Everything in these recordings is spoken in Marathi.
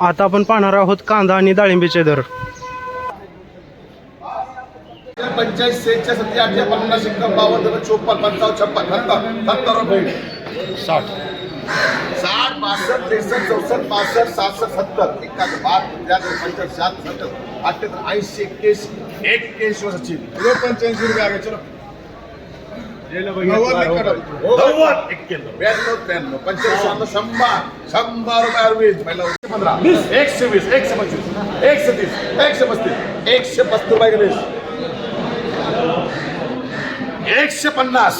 आता आपण पाहणार आहोत कांदा आणि डाळिंबीचे दर. पंचाळीस सेहेचाळ सत्तर अठरा पन्नास एकदम बावन्न चोपन्न पंचावन्न छप्पन सत्तर सत्तर रुपये. साठ. साठ बासष्ट त्रेसष्ट चौसष्ट पासष्ट सहासष्ट सत्तर. बहात्तर त्र्याहत्तर पंच्याहत्तर शहात्तर सत्तर अठ्ठ्याहत्तर ऐंशी एक्क्याऐंशी एक्क्याऐंशी सचिन पंच्याऐंशी रुपये आगे चलो. नव्वद एक्क्याण्णव ब्याण्णव त्र्याण्णव शंभर. शंभर रुपये अरवीस पहिला पंधरा. एकशे वीस एकशे पंचवीस. एकशे तीस एकशे पस्तीस. एकशे पस्तीस रुपये गणेश. एकशे पन्नास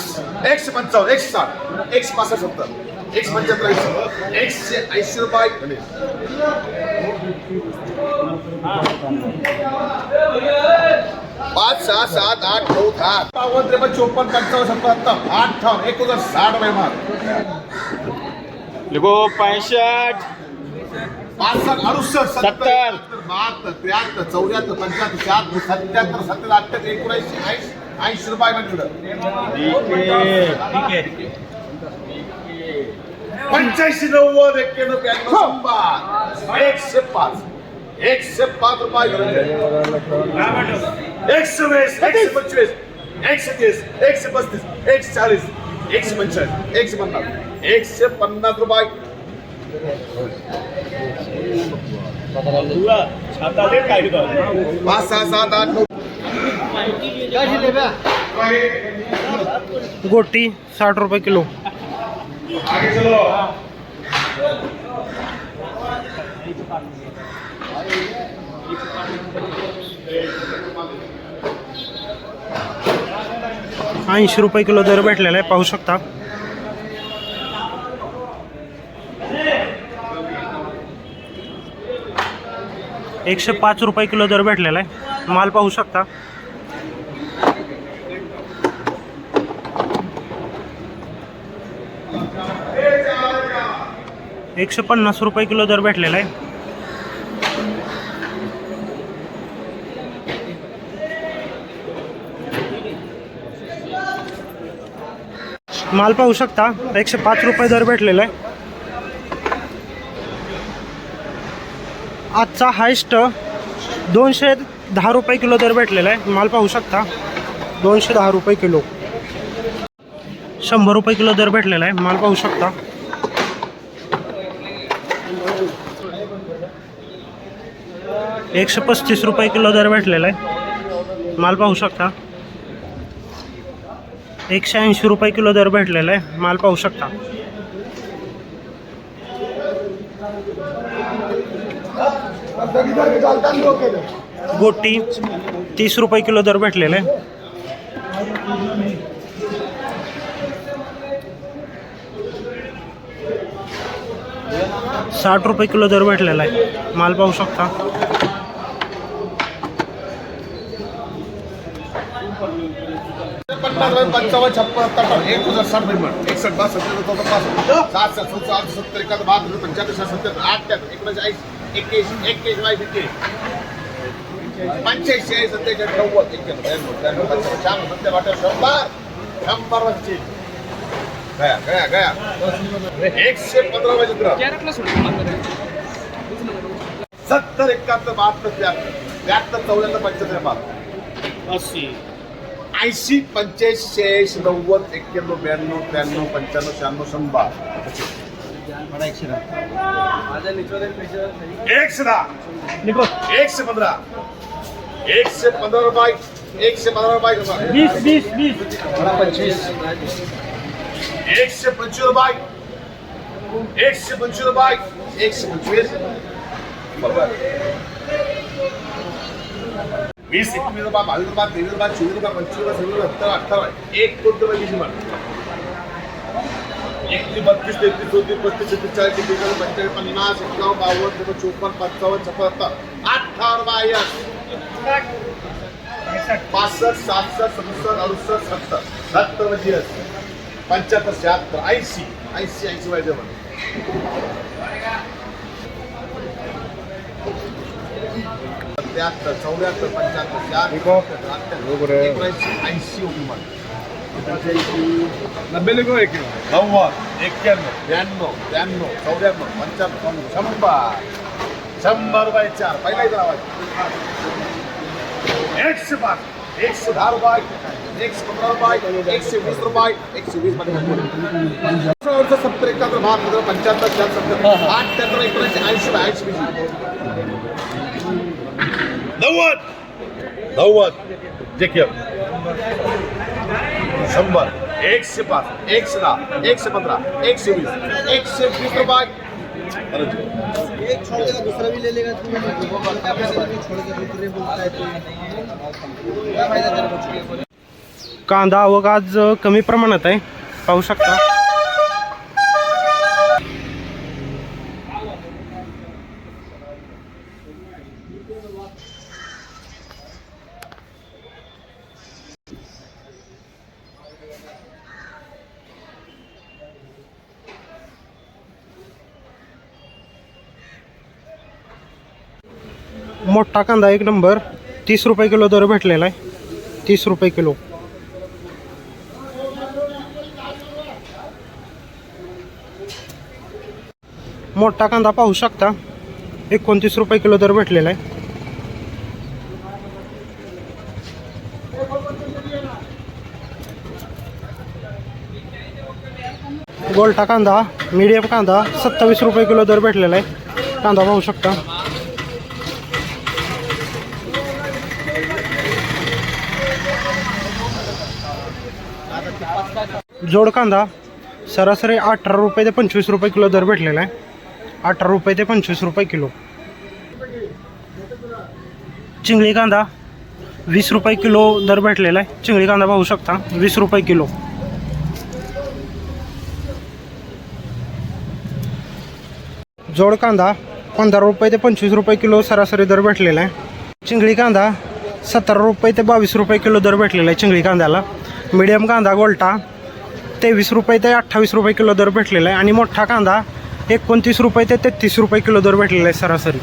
एकशे पंचावन्न एकशे साठ. एकशे पासष्ट सत्तर. एकशे पंच्याहत्तर ऐंशी एकशे ऐंशी रुपये गणेश. पाच सहा सात आठ नऊ दहा. बावन्न त्रेपन्न चोपन्न पंचावन्न सत्तर आठ ठाव एक हजार साठ रुपये मार लिखो पैंसठ. पासष्ट अडुसष्ट सत्तर. बहात्तर त्र्याहत्तर चौऱ्याहत्तर पंच्याहत्तर शहात्तर सत्याहत्तर सत्तर अठ्ठ्याहत्तर एकोणऐंशी ऐंशी ऐंशी रुपये म्हणजे पंच्याऐंशी नव्वद एक्क्याण्णव ब्याण्णव शंभर एकशे पाच एकशे पाच रुपये एकशे वीस एकशे पंचवीस एकशे तीस एकशे पस्तीस एकशे चाळीस एकशे पंचेचाळीस एकशे पन्नास एकशे पन्नास रुपये. पाच सहा सात आठ नऊ. गोटी साठ रुपये किलो. ऐंशी रुपये किलो दर भेटलेला आहे पाहू शकता. एकशे पाच रुपये किलो दर भेटलेला आहे माल पाहू शकता. एकशे पन्नास रुपये किलो दर भेटलेला आहे. माल पाहू शकता एकशे पाच रुपये दर भेटलेला आहे. आजचा हायस्ट दोनशे दहा रुपये किलो दर भेटलेला आहे. माल पाहू शकता. दोनशे दहा रुपये किलो. शंभर रुपये किलो दर भेटलेला आहे. माल पाहू शकता. एकशे पस्तीस रुपये किलो दर भेटलेला आहे. माल पाहू शकता. एकशे ऐंशी रुपये किलो दर भेटलेला आहे. माल पाहू शकता. गोटी तीस रुपये किलो दर भेटलेला. आहे साठ रुपये किलो दर भेटलेला आहे. माल पाहू शकता. पन्नास पंचावन्न छप्पन सत्तर एक हजार साठ एकसष्ट बासष्ट सत्तर चौदा पासष्ट. सात सात सत्तर आठ सत्तर एकाहत्तर बहात्तर पंच्याहत्तर सत्तर त्यात एकोणऐंशी ऐंशी एक्क्याऐंशी एक्क्याऐंशी बाय फिफ्टी पंच्याऐंशी आहे सत्तेचाळीस नव्वद एक्क्याण्णव चार सत्तर शंभर. शंभर गया गया गया. एकशे पंधरा वाजे सत्तर एकाहत्तर बहात्तर त्र्याहत्तर त्र्याहत्तर चौऱ्याहत्तर पंच्याहत्तर बहात्तर अस्सी. ऐंशी पंच्याऐंशी शहाऐंशी नव्वद एक्क्याण्णव ब्याण्णव त्र्याण्णव पंच्याण्णव शहाण्णव शंभर एकशे दहा एकशे पंधरा एकशे पंधरा रुपये एकशे पंधरा रुपये वीस वीस वीस पंचवीस एकशे पंचवीस रुपये एकशे पंचवीस रुपये एकशे पंचवीस बरोबर। वीस एकवीस रुपये बावीस रुपये तेवीस रुपये चोवीस रुपये पंचवीस रुपये सव्वीस सत्तर अठ्ठावन्न एक कोटी रुपये वीस रुपये एकतीस बत्तीस तेहतीस चौतीस पस्तीस छत्तीस चाळीस पंचेचाळीस पन्नास एकावन्न बावन्न त्रेपन्न चोपन्न पंचावन्न छप्पन्न अठ्ठावन्न बायस पासष्ट सहासष्ट सदुसष्ट अडुसष्ट सत्तर. सत्तर म्हणजे पंच्याहत्तर शहात्तर ऐंशी. ऐंशी ऐंशी पाहिजे सत्याहत्तर चौऱ्याहत्तर पंच्याहत्तर शहात्तर अठ्ठ्याहत्तर एकोणऐंशी ऐंशी उमेदवार नब्बे लिखो एक नव्वद एक्क्याण्णव ब्याण्णव त्र्याण्णव चौऱ्याण्णव पंच्याण्णव शंभर. शंभर रुपये चार. पहिला इथं लावायचं. एकशे पाच एकशे दहा रुपये एकशे पंधरा रुपये एकशे वीस रुपये एकशे वीसमध्ये सत्तर एकाहत्तर बहात्तर पंच्याहत्तर चार सत्तर आठ त्र्याहत्तर एकोणऐंशी ऐंशी ऐंशी नव्वद नव्वद जे शंभर एकशे पाच एकशे दहा एकशे पंधरा एकशे वीस एकशे वीस रुपये एक छोड़ेगा दूसरा भी कांदा आवक आज कमी प्रमाणात आहे. पाहू शकता. मोठा कांदा एक नंबर. तीस रुपये किलो दर भेटलेला आहे. तीस रुपये किलो. मोठा कांदा पाहू शकता. एकोणतीस रुपये किलो दर भेटलेला आहे. गोलटा कांदा मीडियम कांदा सत्तावीस रुपये किलो दर भेटलेला आहे. कांदा पाहू शकता. जोड कांदा सरासरी अठरा रुपये ते पंचवीस रुपये किलो दर भेटलेला आहे. अठरा रुपये ते पंचवीस रुपये किलो. चिंगळी कांदा वीस रुपये किलो दर भेटलेला आहे. चिंगळी कांदा पाहू शकता वीस रुपये किलो. जोड कांदा पंधरा रुपये ते पंचवीस रुपये किलो सरासरी दर भेटलेला आहे. चिंगळी कांदा सतरा रुपये ते बावीस रुपये किलो दर भेटलेला आहे चिंगळी कांद्याला. मिडियम कांदा गोल्टा तेवीस रुपये ते अठ्ठावीस रुपये किलो दर भेटलेला आहे. आणि मोठा कांदा एकोणतीस रुपये ते तेहतीस रुपये किलो दर भेटलेला आहे सरासरी.